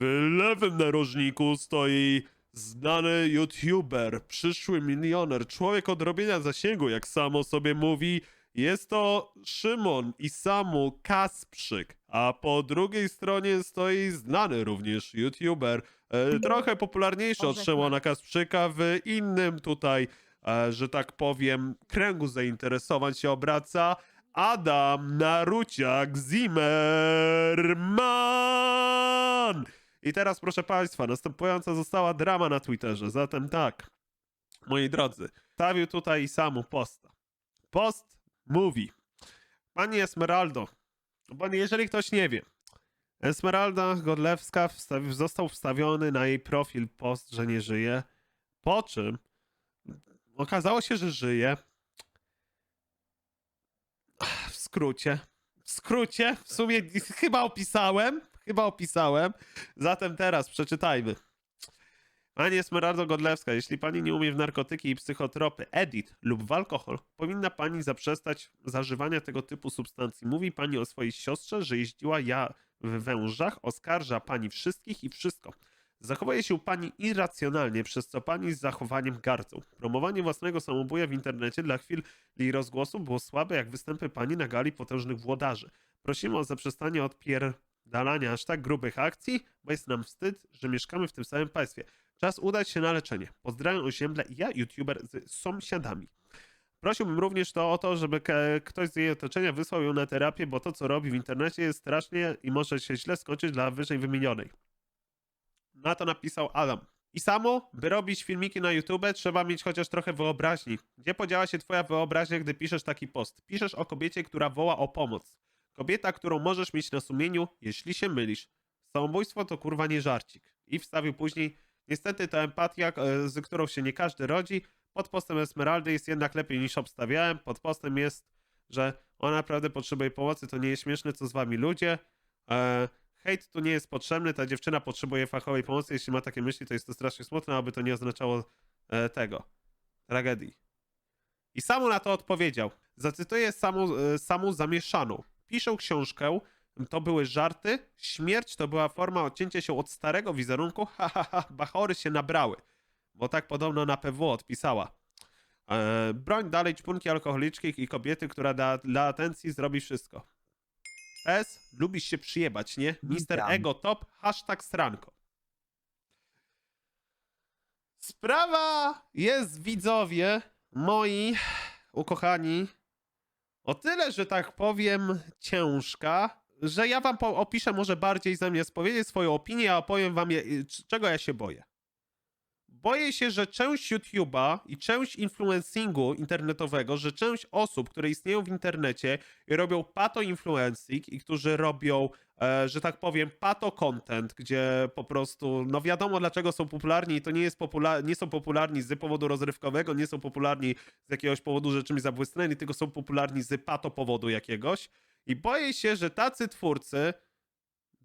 W lewym narożniku stoi znany youtuber, przyszły milioner, człowiek od robienia zasięgu, jak samo sobie mówi. Jest to Szymon i Samu Kasprzyk, a po drugiej stronie stoi znany również youtuber, e, trochę popularniejszy od Szymona Kasprzyka w innym tutaj, e, że tak powiem, kręgu zainteresowań się obraca. Adam Naruciak Zimmerman! I teraz, proszę Państwa, następująca została drama na Twitterze. Zatem tak, moi drodzy, stawił tutaj samu posta. Post mówi: Pani Esmeraldo, bo jeżeli ktoś nie wie, Esmeralda Godlewska wstawi, został wstawiony na jej profil post, że nie żyje, po czym okazało się, że żyje. W skrócie. W skrócie, w sumie chyba opisałem, chyba opisałem. Zatem teraz przeczytajmy. Pani Esmeraldo Godlewska, jeśli pani nie umie w narkotyki i psychotropy, edit lub w alkohol, powinna pani zaprzestać zażywania tego typu substancji. Mówi pani o swojej siostrze, że jeździła ja w wężach, oskarża pani wszystkich i wszystko. Zachowuje się pani irracjonalnie, przez co pani z zachowaniem gardzą. Promowanie własnego samobuja w internecie dla chwil i rozgłosu było słabe jak występy pani na gali potężnych włodarzy. Prosimy o zaprzestanie odpierdalania aż tak grubych akcji, bo jest nam wstyd, że mieszkamy w tym samym państwie. Czas udać się na leczenie. Pozdrawiam osiemble i ja, youtuber z sąsiadami. Prosiłbym również to o to, żeby ktoś z jej otoczenia wysłał ją na terapię, bo to, co robi w internecie jest strasznie i może się źle skończyć dla wyżej wymienionej. Na to napisał Adam. I samo, by robić filmiki na YouTube, trzeba mieć chociaż trochę wyobraźni. Gdzie podziała się twoja wyobraźnia, gdy piszesz taki post? Piszesz o kobiecie, która woła o pomoc. Kobieta, którą możesz mieć na sumieniu, jeśli się mylisz. Samobójstwo to kurwa nie żarcik. I wstawił później, niestety to empatia, e, z którą się nie każdy rodzi. Pod postem Esmeraldy jest jednak lepiej niż obstawiałem. Pod postem jest, że ona naprawdę potrzebuje pomocy, to nie jest śmieszne, co z wami ludzie. E, hejt tu nie jest potrzebny, ta dziewczyna potrzebuje fachowej pomocy. Jeśli ma takie myśli, to jest to strasznie smutne, aby to nie oznaczało e, tego, tragedii. I Samu na to odpowiedział. Zacytuję Samu, e, zamieszaną. Piszę książkę, to były żarty, śmierć to była forma odcięcia się od starego wizerunku, ha ha ha, bachory się nabrały. Bo tak podobno na PW odpisała. E, broń dalej czpunki alkoholiczki i kobiety, która da, dla atencji zrobi wszystko. S, lubisz się przyjebać, nie? Mister. Ego Top, hashtag stranko. Sprawa jest, widzowie, moi ukochani, o tyle, że tak powiem, ciężka, że ja wam opiszę może bardziej zamiast powiedzieć swoją opinię, a opowiem wam, je, czego ja się boję. Boję się, że część YouTube'a i część influencingu internetowego, że część osób, które istnieją w internecie i robią pato influencing i którzy robią, e, że tak powiem, pato content, gdzie po prostu, no wiadomo dlaczego są popularni i to nie jest popular- nie są popularni z powodu rozrywkowego, nie są popularni z jakiegoś powodu, że czymś zabłysnęli, tylko są popularni z pato powodu jakiegoś. I boję się, że tacy twórcy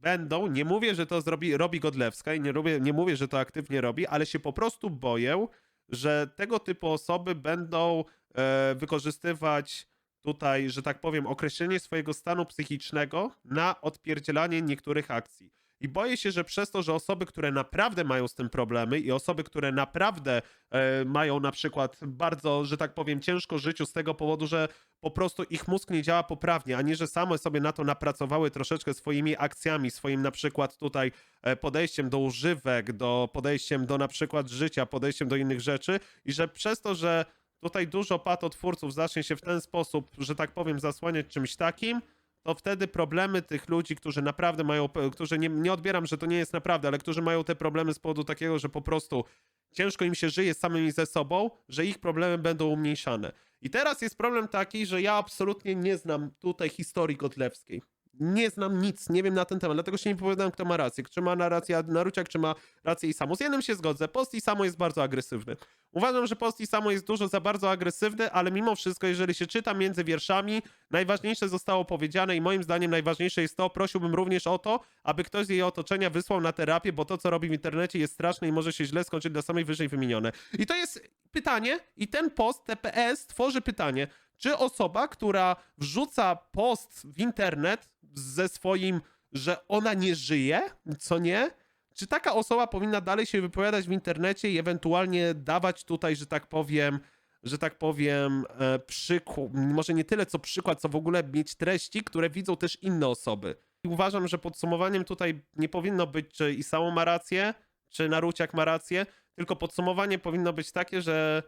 będą, nie mówię, że to zrobi, robi Godlewska i nie, robię, nie mówię, że to aktywnie robi, ale się po prostu boję, że tego typu osoby będą e, wykorzystywać tutaj, że tak powiem, określenie swojego stanu psychicznego na odpierdzielanie niektórych akcji. I boję się, że przez to, że osoby, które naprawdę mają z tym problemy i osoby, które naprawdę e, mają na przykład bardzo, że tak powiem, ciężko życiu z tego powodu, że po prostu ich mózg nie działa poprawnie, a nie, że same sobie na to napracowały troszeczkę swoimi akcjami, swoim na przykład tutaj e, podejściem do używek, do podejściem do na przykład życia, podejściem do innych rzeczy i że przez to, że tutaj dużo patotwórców zacznie się w ten sposób, że tak powiem, zasłaniać czymś takim, to wtedy problemy tych ludzi, którzy naprawdę mają, którzy nie, nie odbieram, że to nie jest naprawdę, ale którzy mają te problemy z powodu takiego, że po prostu ciężko im się żyje samymi ze sobą, że ich problemy będą umniejszane. I teraz jest problem taki, że ja absolutnie nie znam tutaj historii Godlewskiej. Nie znam nic, nie wiem na ten temat, dlatego się nie wypowiadam, kto ma rację. Czy ma na rację Naruciak, czy ma rację i samo. Z jednym się zgodzę, post i samo jest bardzo agresywny. Uważam, że post i samo jest dużo za bardzo agresywny, ale mimo wszystko, jeżeli się czyta między wierszami, najważniejsze zostało powiedziane i moim zdaniem najważniejsze jest to, prosiłbym również o to, aby ktoś z jej otoczenia wysłał na terapię, bo to, co robi w internecie jest straszne i może się źle skończyć dla samej wyżej wymienione. I to jest pytanie i ten post TPS tworzy pytanie, czy osoba, która wrzuca post w internet ze swoim, że ona nie żyje, co nie, czy taka osoba powinna dalej się wypowiadać w internecie i ewentualnie dawać tutaj, że tak powiem, że tak powiem, e, przykład, może nie tyle co przykład, co w ogóle mieć treści, które widzą też inne osoby. I uważam, że podsumowaniem tutaj nie powinno być, czy Isao ma rację, czy Naruciak ma rację, tylko podsumowanie powinno być takie, że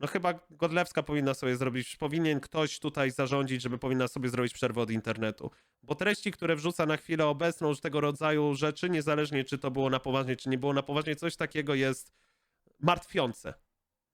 no chyba Godlewska powinna sobie zrobić, powinien ktoś tutaj zarządzić, żeby powinna sobie zrobić przerwę od internetu. Bo treści, które wrzuca na chwilę obecną, już tego rodzaju rzeczy, niezależnie czy to było na poważnie, czy nie było na poważnie, coś takiego jest martwiące.